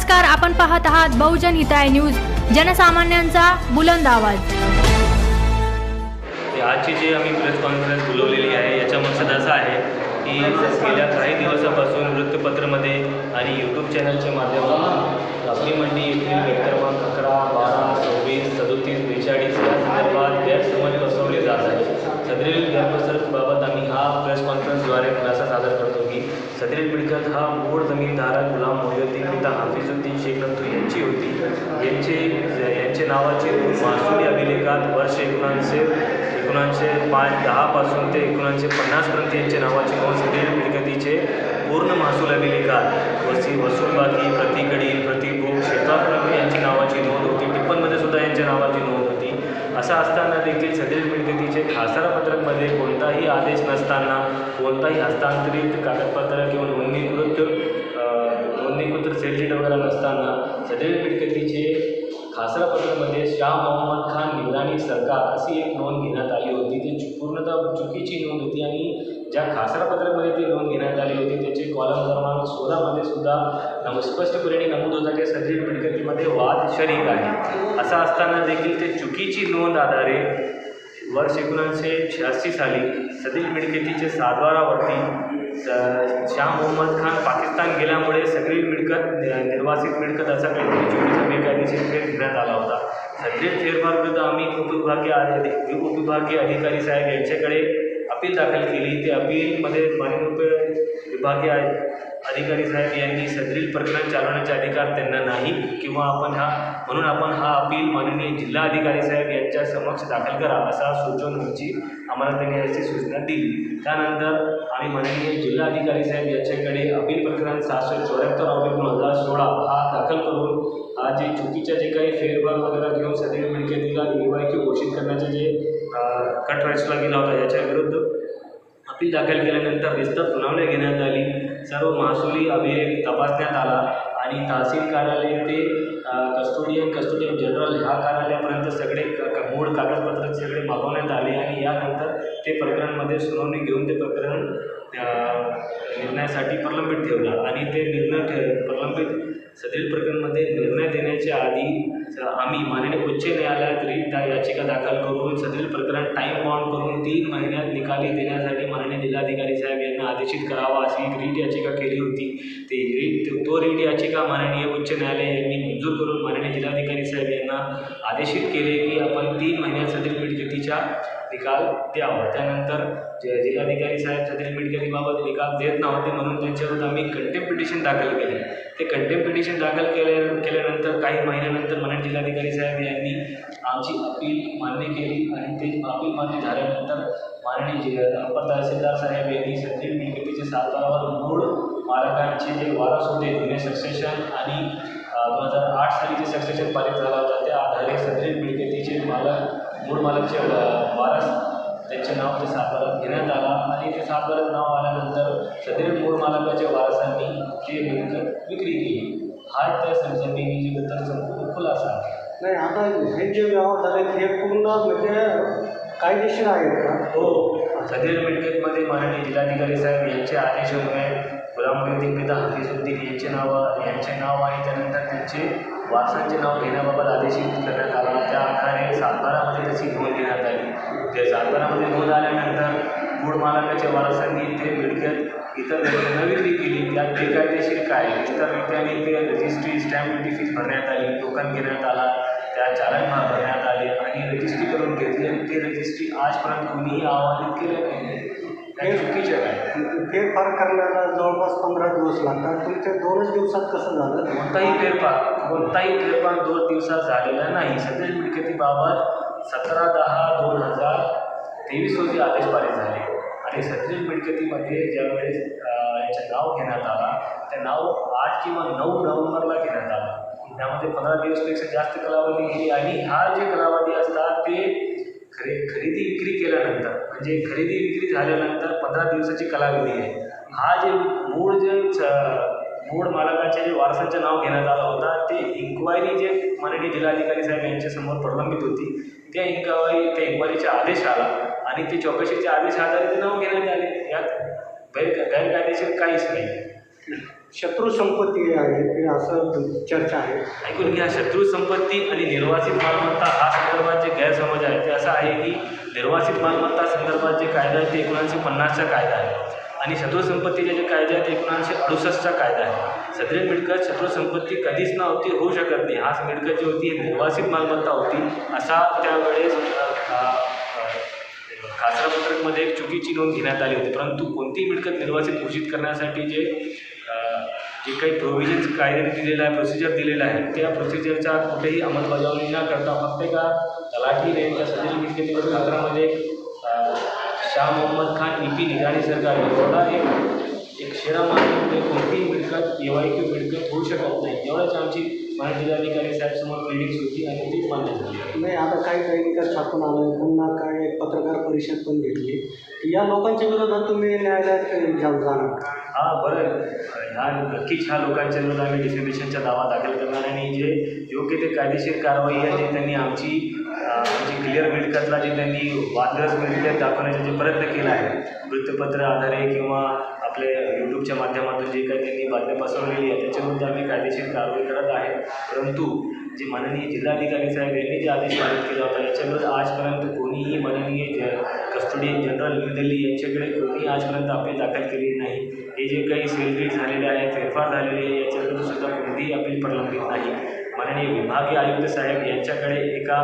नमस्कार आपण पाहत आहात बहुजन हिताय न्यूज जनसामान्यांचा बुलंद आवाज. आजची जी आम्ही प्रेस कॉन्फरन्स बोलवलेली आहे याचा मकसद असा आहे की गेल्या काही दिवसापासून वृत्तपत्रामध्ये आणि यूट्यूब चॅनलच्या माध्यमातून आपली मंडी येथील गट क्रमांक अकरा बारा सव्वीस सदोतीस बेचाळीस या संदर्भात गैरसमज बसवले जात आहे सदरील गैरप्रसरबाबत आम्ही हा प्रेस कॉन्फरन्सद्वारे खुलासा सादर करतो की सदरील मिळकत हा मूळ जमीनधारक गुलाम मोहिउद्दीन पिता हाफिजुद्दीन शेख नंतू यांची होती. यांचे यांचे नावाचे मासूर अभिलेखात वर्ष एकोणीसशे एकोणीसशे पाच दहापासून ते एकोणीसशे पन्नासपर्यंत यांचे नावाचे नोंद सदरील मिळकतीचे पूर्ण महसूल अभिलेखात वसी वसूलबाकी प्रतिकडील प्रतिभोग शेताप्रमाणे यांची नावाची नोंद होती. टिप्पणमध्ये सुद्धा यांच्या नावाची नोंद होती. असं असताना देखील सदरील मिळकतीचे खासदारपत्रकमध्ये कोणताही आदेश नसताना कोणताही हस्तांतरित कागदपत्र किंवा नोंदणीकृत नोंदणीकृत सेलशीट वगैरे नसताना सदैव मिळकतीचे खासदारपत्रामध्ये शाह मोहम्मद खान निगराणी सरकार अशी एक नोंद घेण्यात आली होती. ती पूर्णतः चुकीची नोंद होती आणि ज्या खासदारपत्रामध्ये ती नोंद घेण्यात आली होती त्याचे कॉलम क्रमांक सोळामध्ये सुद्धा नम स्पष्टपणे नमूद होता की सदरील मिळकतीमध्ये वाद शरीक आहे. असं असताना देखील ते चुकीची नोंद आधारे वर्ष एकोणीसशे शहाऐंशी साली सदील मिळकतीचे सातबारावरती स- शाह मोहम्मद खान पाकिस्तान गेल्यामुळे सगळी मिळकत निर्वासित मिळकत असा काहीतरी बेकायदेशीर फेर घेण्यात आला होता. सदरील फेरफार विरुद्ध आम्ही उपविभागीय अधि- उपविभागीय अधिकारी साहेब यांच्याकडे अपील दाखल केली. ते अपीलमध्ये माननीय विभागीय अधिकारी साहेब यांनी सदरील प्रकरण चालवण्याचे अधिकार त्यांना नाही किंवा आपण हा म्हणून आपण हा अपील माननीय जिल्हाधिकारी साहेब यांच्या समक्ष दाखल करा असा सुचवून आमची आम्हाला त्यांनी अशी सूचना दिली. त्यानंतर आम्ही माननीय जिल्हाधिकारी साहेब यांच्याकडे अपील प्रकरण सहाशे चौऱ्याहत्तर ऑगस्ट दोन हजार सोळा हा दाखल करून जे चुकीच्या जे काही फेरभार वगैरे घेऊन सदरील मिळकतीला निवायकी घोषित करण्याचे जे कट रचला गेला होता याच्या विरुद्ध अपील दाखल केल्यानंतर विस्तार सुनावणी घेण्यात आली. सर्व महसुली अभिलेख तपासण्यात आला आणि तहसील कार्यालय ते कस्टोडियन कस्टोडियन जनरल ह्या कार्यालयापर्यंत सगळे क- मूळ कागदपत्र सगळे मागवण्यात आले आणि यानंतर ते प्रकरणमध्ये सुनावणी घेऊन ते प्रकरण निर्णयासाठी प्रलंबित ठेवला आणि ते निर्णय ठे प्रलंबित सदरील प्रकरणमध्ये निर्णय देण्याच्या आधी आम्ही माननीय उच्च न्यायालयात रिट याचिका दाखल करून सदरील प्रकरण टाईम बाउंड करून तीन महिन्यात निकाली देण्यासाठी माननीय जिल्हाधिकारी साहेब यांना आदेशित करावा अशी एक रीट याचिका केली होती. ते रीट तो रीट याचिका माननीय उच्च न्यायालय यांनी मंजूर करून माननीय जिल्हाधिकारी साहेब यांना आदेशित केले की आपण तीन महिन्यात सदरील मिळकतीच्या निकाल द्यावा. त्यानंतर जे जिल्हाधिकारी साहेब सदरील मिळकतीबाबत निकाल देत नव्हते म्हणून त्यांच्यावर आम्ही कंटेम्प पिटिशन दाखल केले. ते कंटेम्प पिटिशन दाखल केले केल्यानंतर काही महिन्यानंतर माननीय जिल्हाधिकारी साहेब यांनी आमची अपील मान्य केली आणि ते अपील मान्य झाल्यानंतर माननीय जि अप्पर तहसीलदार साहेब यांनी सदरील मिळकतीचे सातारावर मूळ मालकांचे जे वारस होते जुने सक्सेशन आणि दोन हजार आठ साली जे सक्सेशन पारित झाला होता त्या आधारे सदरील मिळकतीचे मालक मूळ मालकचे वारस त्यांचे नाव ते सातबारात घेण्यात आला आणि ते सातबारात नाव आल्यानंतर सदरील मूळ मालकाच्या वारसांनी ते मिळकत विक्री केली हा त्या सं- जमिनीची बद्दल संपूर्ण खुलासा आहे. नाही आता हे जे व्यवहार झाले हे पूर्ण म्हणजे कायदेशीर आहेत का? हो. सदरील मिळकतमध्ये माननीय जिल्हाधिकारी साहेब यांचे आदेशामुळे गुलाम मोहिउद्दीन पिता हाफिजुद्दीन यांचे नाव यांचे नाव आणि त्यानंतर त्यांचे वारसांचे नाव घेण्याबाबत आदेशित करण्यात आला. त्या आधारे सातबारामध्ये त्याची नोंद घेण्यात आली. ते सातबारामध्ये नोंद आल्यानंतर मूळ मालकाच्या वारसांनी ते मिळकत इतर न विक्री केली त्यात बेकायदेशीर काय? विस्ताररित्याने ते रजिस्ट्री स्टॅम्प ड्युटी फीस भरण्यात आली टोकन घेण्यात आला त्या चालन भरण्यात आले आणि रजिस्ट्री करून घेतली आणि ते रजिस्ट्री आजपर्यंत कोणीही आवाहनित केलं नाही. हे चुकीचं आहे फेरफार करण्याला जवळपास पंधरा दिवस लागतात. तुमच्या दोनच दिवसात कसं झालं? कोणताही फेरफार कोणताही फेरफार दोन दिवसात झालेला नाही. सदरील मिळकतीबाबत सतरा दहा दोन हजार तेवीस रोजी आदेश पारित झाले. आणि सदरील मिळकतीमध्ये ज्यावेळेस याचं नाव घेण्यात आला ते नाव आठ किंवा नऊ नोव्हेंबरला घेण्यात आलं. त्यामध्ये पंधरा दिवसपेक्षा जास्त कालावधी गेली आणि हा जे कालावधी असतात ते खरे खरेदी विक्री केल्यानंतर म्हणजे खरेदी विक्री झाल्यानंतर पंधरा दिवसाची कलावधी आहे. हा जे मूळ जे मूळ मालकाच्या जे वारसांचं नाव घेण्यात आलं होता ते इन्क्वायरी जे माननीय जिल्हाधिकारी साहेब यांच्यासमोर प्रलंबित होती. त्या इन्क्वायरी त्या इन्क्वायरीचा आदेश आला. आणि ते चौकशीचे आदेश आधारे ते नाव घेण्यात आले. यात गैर गैरकायदेशीर काहीच नाही. शत्रू संपत्ती आहे ते असं चर्चा आहे. ऐकून घ्या शत्रू संपत्ती आणि निर्वासित मालमत्ता हा संदर्भात जे गैरसमज आहे ते असं आहे की निर्वासित मालमत्ता संदर्भात जे कायदा आहे ते एकोणीसशे पन्नासचा कायदा आहे आणि शत्रू संपत्तीचे जे कायदे आहेत ते एकोणीसशे अडुसष्टचा कायदा आहे सदरील मिळकत शत्रू संपत्ती कधीच नव्हती होऊ शकत नाही. हा मिळकत जी होती निर्वासित मालमत्ता होती असा त्यावेळेस पत्रकमध्ये नोंद घेण्यात आली होती. परंतु कोणतीही मिळकत निर्वासित घोषित करण्यासाठी जे जे काही प्रोव्हिजन्स कायद्याने दिलेलं आहे प्रोसिजर दिलेलं आहे त्या प्रोसिजरच्या कुठेही अंमलबजावणी न करता फक्त एका तलाठी त्या सदरील मिळकतीच्या दिवस अ, शाह मोहम्मद खान ई पी निगाणी सरकार एवढा एक एक शेरा मार्ग कोणतीही मिळकत एवाय की मिळकत होऊ शकत नाही. एवढंच आमची जिल्हाधिकारी साहेबसमोर फिलिंग्स होती आणि तीच मान्य झाली. नाही आता काही काही निकाल छापून आलं पुन्हा काय पत्रकार परिषद पण घेतली. या लोकांच्या विरोधात तुम्ही न्यायालयात जाणार? हा बरं. ह्या नक्कीच ह्या लोकांच्या विरोधात आम्ही डिफेमेशनचा दावा दाखल करणार आणि जे योग्य ते कायदेशीर कारवाई आहे जे त्यांनी आमची जी क्लिअर मिळकतला जे त्यांनी वादग्रस्त मिळकत दाखवण्याचा जे प्रयत्न केला आहे वृत्तपत्र आधारे किंवा आपले यूट्यूबच्या माध्यमातून जे काही त्यांनी बातम्या पसरवलेली आहे त्याच्यामध्ये आम्ही कायदेशीर कारवाई करत आहे. परंतु जे माननीय जिल्हाधिकारी साहेब यांनी जे आदेश पारित केला होता याच्याबद्दल आजपर्यंत कोणीही माननीय ज कस्टोडियन जनरल न्यू दिल्ली यांच्याकडे कोणीही आजपर्यंत अपील दाखल केलेली नाही. हे जे काही सेलिब्रेट झालेले आहे फेरफार झालेले आहे याच्याबद्दल सुद्धा कोणतीही अपील प्रलंबित नाही. माननीय विभागीय आयुक्त साहेब यांच्याकडे एका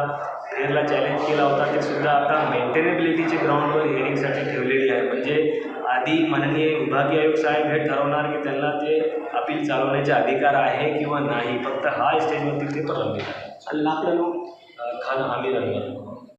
फेरला चॅलेंज केला होता ते सुद्धा आता मेंटेनेबिलिटीचे ग्राउंडवर हिअरिंगसाठी आधी माननीय विभागीय आयुक्त साहेब हे ठरवणार की त्यांना ते अपील चालवण्याचे अधिकार आहे किंवा नाही. फक्त हा स्टेजवरती ते प्रलंबित आहे आणि आपलं नाव? अ, खान आमिर अहमद